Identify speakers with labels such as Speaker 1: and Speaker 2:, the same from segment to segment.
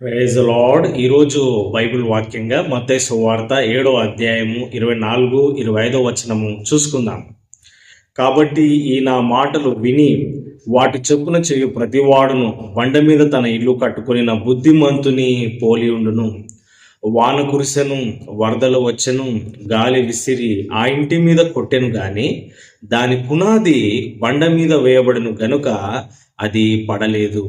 Speaker 1: Praise lord ఈరోజు Bible వాక్యంగా మత్తయి సువార్త ఏడో అధ్యాయము ఇరవై నాలుగు ఇరవై ఐదో వచనము చూసుకుందాం. కాబట్టి ఈ నా మాటలు విని వాటి చెప్పున చేయు ప్రతివాడును బండ మీద తన ఇల్లు కట్టుకుని నా బుద్ధిమంతుని పోలి ఉండును. వాన కురిసెను వరదలు వచ్చెను గాలి విసిరి ఆ ఇంటి మీద కొట్టెను గాని దాని పునాది బండ మీద వేయబడును గనుక అది పడలేదు.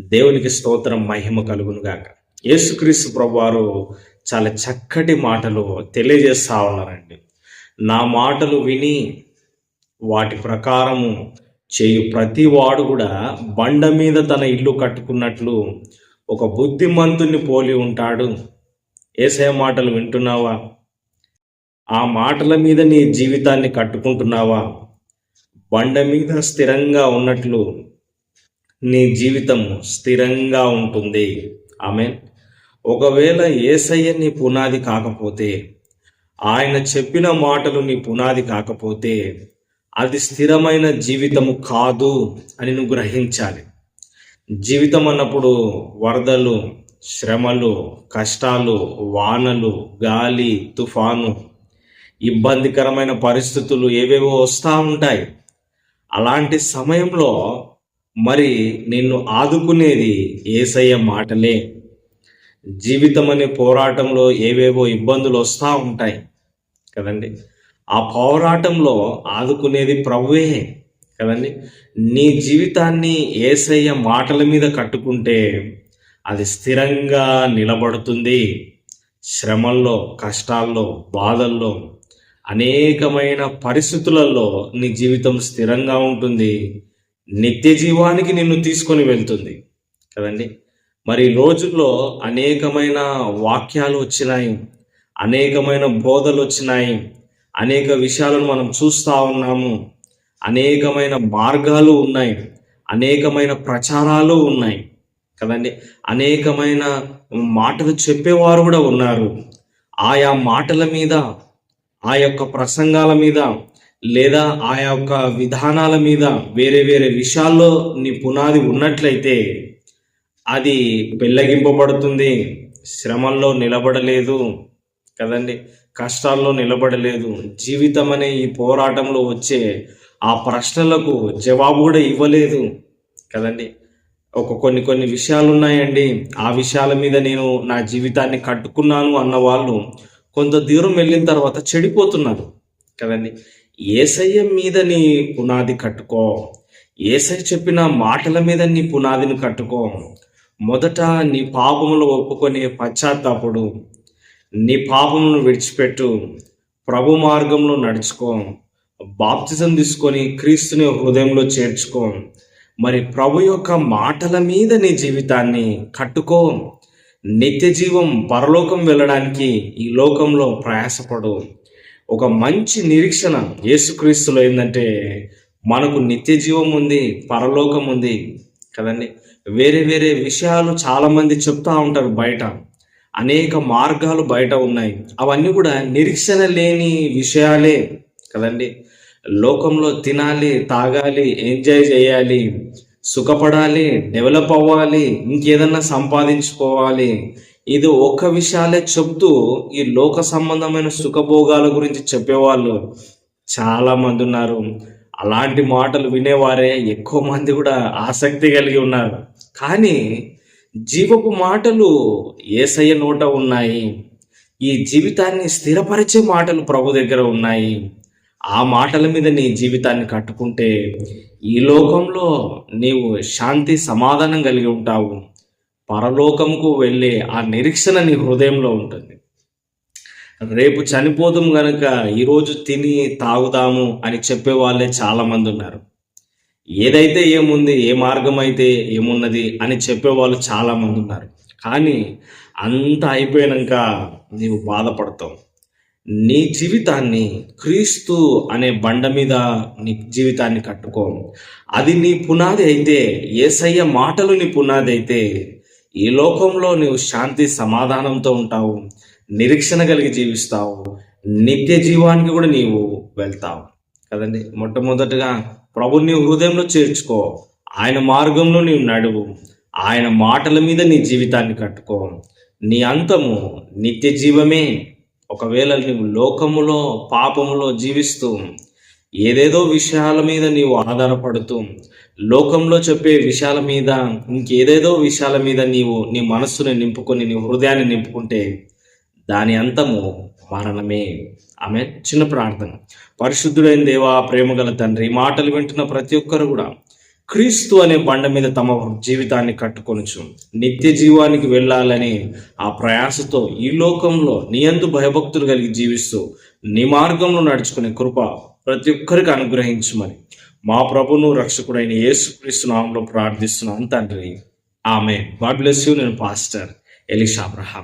Speaker 1: దేవునికి స్తోత్రం మహిమ కలుగును గాక. యేసుక్రీస్తు ప్రభువారు చాలా చక్కటి మాటలు తెలియజేస్తా ఉన్నారండి. నా మాటలు విని వాటి ప్రకారము చేయు ప్రతి వాడు కూడా బండ మీద తన ఇల్లు కట్టుకున్నట్లు ఒక బుద్ధిమంతుని పోలి ఉంటాడు. ఏసే మాటలు వింటున్నావా? ఆ మాటల మీద నీ జీవితాన్ని కట్టుకుంటున్నావా? బండ మీద స్థిరంగా ఉన్నట్లు నీ జీవితం స్థిరంగా ఉంటుంది. ఆమె ఒకవేళ ఏసయ్య నీ పునాది కాకపోతే ఆయన చెప్పిన మాటలు నీ పునాది కాకపోతే అది స్థిరమైన జీవితము కాదు అని నువ్వు గ్రహించాలి. జీవితం అన్నప్పుడు వరదలు శ్రమలు కష్టాలు వానలు గాలి తుఫాను ఇబ్బందికరమైన పరిస్థితులు ఏవేవో వస్తూ ఉంటాయి. అలాంటి సమయంలో మరి నిన్ను ఆదుకునేది ఏసయ్య మాటలే. జీవితం అనే పోరాటంలో ఏవేవో ఇబ్బందులు వస్తూ ఉంటాయి కదండి. ఆ పోరాటంలో ఆదుకునేది ప్రభువే కదండి. నీ జీవితాన్ని ఏసయ్య మాటల మీద కట్టుకుంటే అది స్థిరంగా నిలబడుతుంది. శ్రమల్లో కష్టాల్లో బాధల్లో అనేకమైన పరిస్థితులలో నీ జీవితం స్థిరంగా ఉంటుంది. నిత్య జీవానికి నిన్ను తీసుకొని వెళ్తుంది. కదండి? మరి రోజుల్లో అనేకమైన వాక్యాలు వచ్చినాయి. అనేకమైన బోధలు వచ్చినాయి. అనేక విషయాలను మనం చూస్తూ ఉన్నాము. అనేకమైన మార్గాలు ఉన్నాయి. అనేకమైన ప్రచారాలు ఉన్నాయి. కదండి? అనేకమైన మాటలు చెప్పేవారు కూడా ఉన్నారు. ఆయా మాటల మీద ఆ యొక్క ప్రసంగాల మీద లేదా ఆ యొక్క విధానాల మీద వేరే వేరే విషయాల్లో నీ పునాది ఉన్నట్లయితే అది పెళ్ళగింపబడుతుంది శ్రమల్లో నిలబడలేదు కదండి. కష్టాల్లో నిలబడలేదు. జీవితం అనే ఈ పోరాటంలో వచ్చే ఆ ప్రశ్నలకు జవాబు కూడా ఇవ్వలేదు కదండి. ఒక కొన్ని కొన్ని విషయాలు ఉన్నాయండి ఆ విషయాల మీద నేను నా జీవితాన్ని కట్టుకున్నాను అన్న వాళ్ళు కొంత దూరం వెళ్ళిన తర్వాత చెడిపోతున్నారు కదండి. ఏసయ్య మీద నీ పునాది కట్టుకో. ఏసయ్య చెప్పిన మాటల మీద నీ పునాదిని కట్టుకో. మొదట నీ పాపములు ఒప్పుకొని పశ్చాత్తాపుడు. నీ పాపమును విడిచిపెట్టు. ప్రభు మార్గంలో నడుచుకో. బాప్తిజం తీసుకొని క్రీస్తుని హృదయంలో చేర్చుకో. మరి ప్రభు యొక్క మాటల మీద నీ జీవితాన్ని కట్టుకో. నిత్య జీవం పరలోకం వెళ్ళడానికి ఈ లోకంలో ప్రయాసపడు. ఒక మంచి నిరీక్షణ యేసుక్రీస్తులో ఏంటంటే మనకు నిత్య జీవం ఉంది పరలోకం ఉంది కదండి. వేరే వేరే విషయాలు చాలామంది చెప్తా ఉంటారు బయట. అనేక మార్గాలు బయట ఉన్నాయి. అవన్నీ కూడా నిరీక్షణ లేని విషయాలే కదండి. లోకంలో తినాలి తాగాలి ఎంజాయ్ చేయాలి సుఖపడాలి డెవలప్ అవ్వాలి ఇంకేదన్నా సంపాదించుకోవాలి ఇది ఒక్క విషయాలే చెప్తూ ఈ లోక సంబంధమైన సుఖభోగాల గురించి చెప్పేవాళ్ళు చాలా మంది ఉన్నారు. అలాంటి మాటలు వినేవారే ఎక్కువ మంది కూడా ఆసక్తి కలిగి ఉన్నారు. కానీ జీవపు మాటలు ఏసయ్య నోట ఉన్నాయి. ఈ జీవితాన్ని స్థిరపరిచే మాటలు ప్రభు దగ్గర ఉన్నాయి. ఆ మాటల మీద నీ జీవితాన్ని కట్టుకుంటే ఈ లోకంలో నీవు శాంతి సమాధానం కలిగి ఉంటావు. పరలోకంకు వెళ్ళే ఆ నిరీక్షణ నీ హృదయంలో ఉంటుంది. రేపు చనిపోదాం గనక ఈరోజు తిని తాగుదాము అని చెప్పే వాళ్ళే చాలా మంది ఉన్నారు. ఏదైతే ఏముంది ఏ మార్గం అయితే ఏమున్నది అని చెప్పేవాళ్ళు చాలా మంది ఉన్నారు. కానీ అంత అయిపోయాక నీవు బాధపడతావు. నీ జీవితాన్ని క్రీస్తు అనే బండ మీద నీ జీవితాన్ని కట్టుకో. అది నీ పునాది అయితే ఏసయ్య మాటలు నీ పునాది అయితే ఈ లోకంలో నీవు శాంతి సమాధానంతో ఉంటావు నిరీక్షణ కలిగి జీవిస్తావు నిత్య జీవానికి కూడా నీవు వెళ్తావు. కదండి? మొట్టమొదటిగా ప్రభుని హృదయంలో చేర్చుకో. ఆయన మార్గంలో నీవు నడువు. ఆయన మాటల మీద నీ జీవితాన్ని కట్టుకో. నీ అంతము నిత్య జీవమే. ఒకవేళ నీవు లోకములో పాపములో జీవిస్తూ ఏదేదో విషయాల మీద నీవు ఆధారపడుతూ లోకంలో చెప్పే విషయాల మీద ఇంకేదేదో విషయాల మీద నీవు నీ మనస్సుని నింపుకొని నీ హృదయాన్ని నింపుకుంటే దాని అంతము మరణమే. ఆమె చిన్న ప్రార్థన. పరిశుద్ధుడైన దేవా ప్రేమగల తండ్రి మాటలు వింటున్న ప్రతి ఒక్కరు కూడా క్రీస్తు అనే బండ మీద తమ జీవితాన్ని కట్టుకొనుచు నిత్య జీవానికి వెళ్ళాలని ఆ ప్రయాసతో ఈ లోకంలో నీ అందు భయభక్తులు కలిగి జీవిస్తూ నీ మార్గంలో నడుచుకునే కృప ప్రతి ఒక్కరికి అనుగ్రహించమని మా ప్రభును రక్షకుడైన యేసుక్రీస్తు నామంలో ప్రార్థిస్తున్నాం తండ్రి. ఆమె గాడ్ బ్లెస్ యూ. నేను పాస్టర్ ఎలిషా అబ్రహాం